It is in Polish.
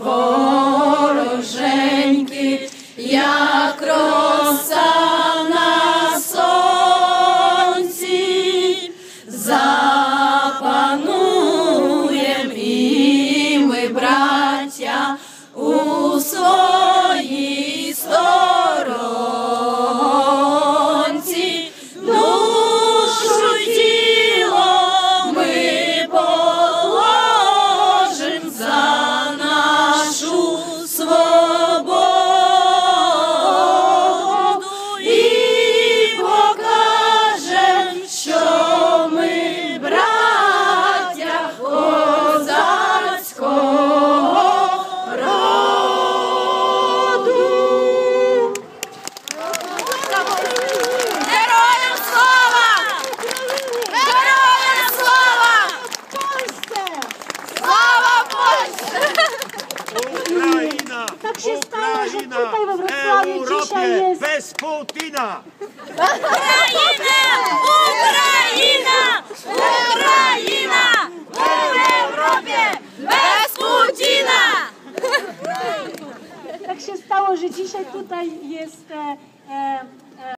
вороженьки, як роса. tak się stało, że Ukraina tutaj we w Wrocławiu Europie jest... bez Putina! Ukraina! Ukraina! Ukraina! W Europie bez Putina! Tak się stało, że dzisiaj tutaj jest... E, e,